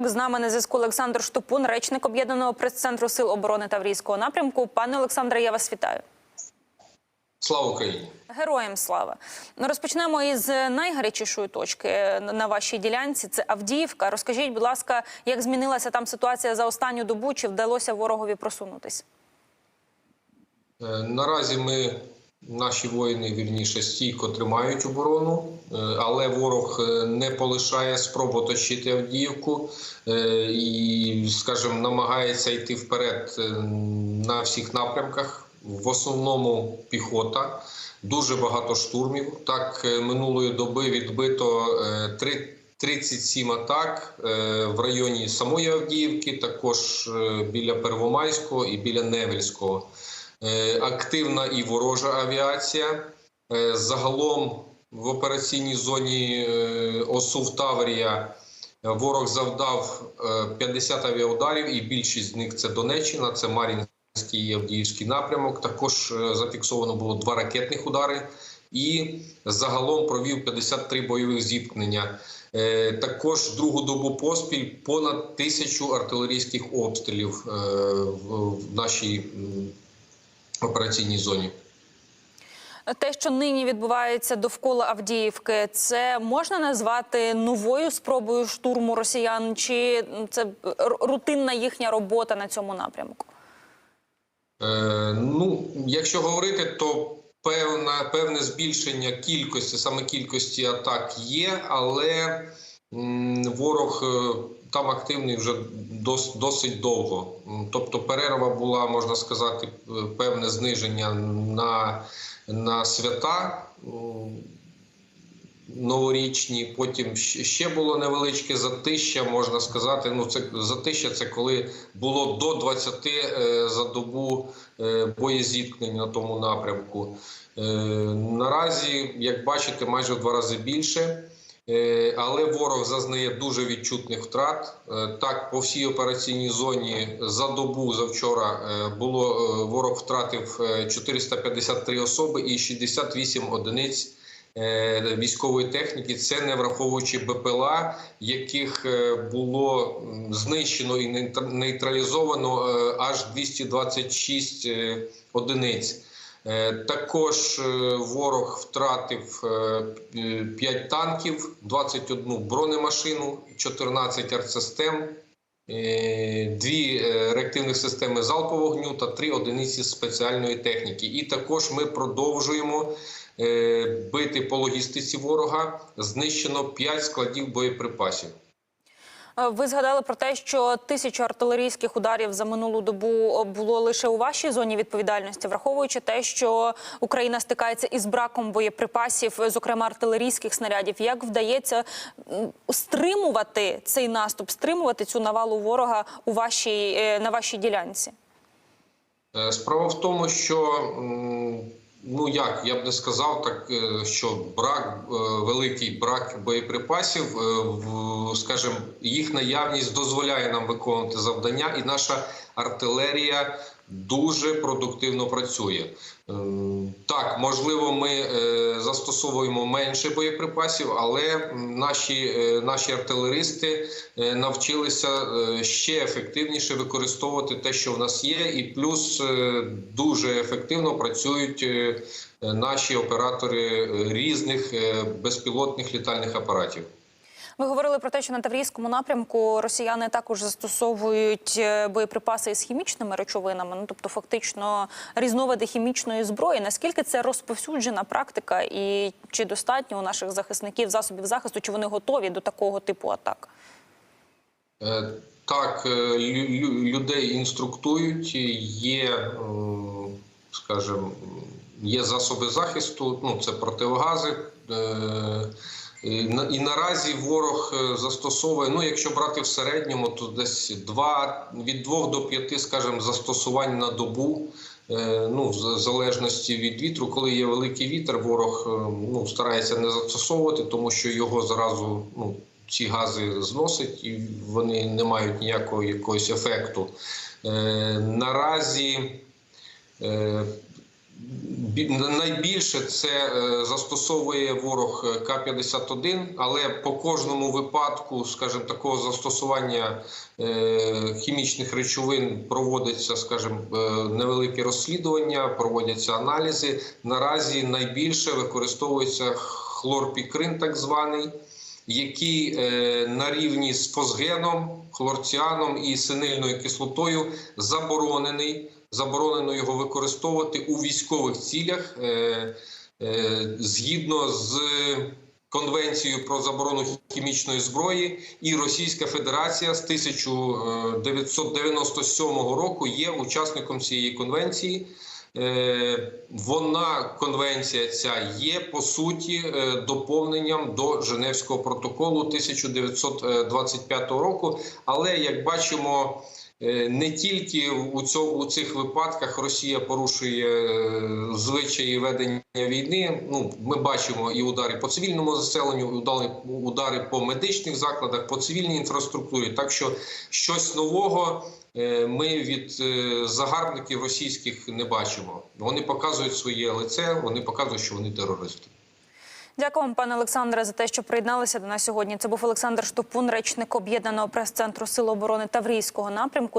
З нами на зв'язку Олександр Штупун, речник об'єднаного прес-центру сил оборони Таврійського напрямку. Пане Олександре, я вас вітаю. Слава Україні! Героям слава. Ну, Розпочнемо із найгарячішої точки на вашій ділянці. Це Авдіївка. Розкажіть, будь ласка, як змінилася там ситуація за останню добу? Чи вдалося ворогові просунутись? Е, Наразі ми, наші воїни, вірніше, стійко тримають оборону, е, але ворог е, не полишає спроб оточити Авдіївку е, і, скажімо, намагається йти вперед на всіх напрямках. В основному піхота, дуже багато штурмів. Так, минулої доби відбито е, три 37 атак в районі самої Авдіївки, також біля Первомайського і біля Невельського. Е, Активна і ворожа авіація. Е, Загалом в операційній зоні е, ОСУВ Таврія ворог завдав е, 50 авіаударів, і більшість з них це Донеччина, це Мар'їнський і Авдіївський напрямок. Також зафіксовано було два ракетних удари і загалом провів 53 бойових зіткнення. Також другу добу поспіль понад тисячу артилерійських обстрілів в нашій операційній зоні. Те, що нині відбувається довкола Авдіївки, це можна назвати новою спробою штурму росіян, чи це рутинна їхня робота на цьому напрямку? Е, ну, якщо говорити, то певна, певне збільшення кількості, саме кількості атак є, але м, ворог е, там активний вже дос, досить довго. Тобто перерва була, можна сказати, е, певне зниження на, на свята. Новорічні, потім ще було невеличке затища, можна сказати. Ну, це затища це коли було до 20 е, за добу е, боєзіткнень на тому напрямку. Наразі, як бачите, майже в два рази більше. Е, Але ворог зазнає дуже відчутних втрат. Е, Так, по всій операційній зоні за добу завчора е, було ворог втратив е, 453 особи і 68 одиниць військової техніки. Це не враховуючи БПЛА, яких було знищено і нейтралізовано аж 226 е, одиниць. Е, Також е, ворог втратив 5 танків, 21 бронемашину, 14 артсистем, е, дві е, реактивних системи залпового вогню та три одиниці спеціальної техніки. І також ми продовжуємо е, бити по логістиці ворога. Знищено 5 складів боєприпасів. Е, Ви згадали про те, що тисячу артилерійських ударів за минулу добу було лише у вашій зоні відповідальності, враховуючи те, що Україна стикається із браком боєприпасів, зокрема артилерійських снарядів. Як вдається стримувати цей наступ, стримувати цю навалу ворога у вашій е, на вашій ділянці? Е, Справа в тому, що ну як я б не сказав, так е, що брак е, великий брак боєприпасів, е, скажімо, їх наявність дозволяє нам виконувати завдання, і наша артилерія дуже продуктивно працює. Ем, Так, можливо, ми е, застосовуємо менше боєприпасів, але наші, е, наші артилеристи е, навчилися ще ефективніше використовувати те, що в нас є, і плюс дуже ефективно працюють наші оператори різних безпілотних літальних апаратів. Ви говорили про те, що на Таврійському напрямку росіяни також застосовують е, боєприпаси із хімічними речовинами, ну тобто фактично різновиди хімічної зброї. Наскільки це розповсюджена практика, і чи достатньо у наших захисників засобів захисту, чи вони готові до такого типу атак? Е, Так, е, лю- лю- людей інструктують, є, скажімо, є засоби захисту, ну це противогази. І наразі ворог е, застосовує, ну якщо брати в середньому, то десь два, від двох до п'яти, скажімо, застосувань на добу. Е, Ну, в залежності від вітру, коли є великий вітер, ворог е, ну, старається не застосовувати, тому що його зразу ну, ці гази зносить і вони не мають ніякого якогось ефекту. Наразі найбільше це е, застосовує ворог е, К-51, але по кожному випадку, скажімо, такого застосування е, хімічних речовин проводиться, скажімо, невелике розслідування, проводяться аналізи. Наразі найбільше використовується хлорпікрин, так званий який е, на рівні з фосгеном, хлорціаном і синильною кислотою заборонений. Заборонено його використовувати у військових цілях е, е, згідно з Конвенцією про заборону хімічної зброї, і Російська Федерація з 1997 року є учасником цієї конвенції. Е, Вона конвенція ця є по суті е, доповненням до Женевського протоколу 1925 року. Але як бачимо, е, не тільки у цьому у цих випадках Росія порушує е, звичаї ведення війни. Ну ми бачимо і удари по цивільному заселенню, удари, удари по медичних закладах, по цивільній інфраструктурі. Так що щось нового е, ми від е, загарбників російських не бачимо. Вони показують своє лице, вони показують, що вони терористи. Дякую вам, пане Олександре, за те, що приєдналися до нас сьогодні. Це був Олександр Штупун, речник об'єднаного прес-центру Сил оборони Таврійського напрямку.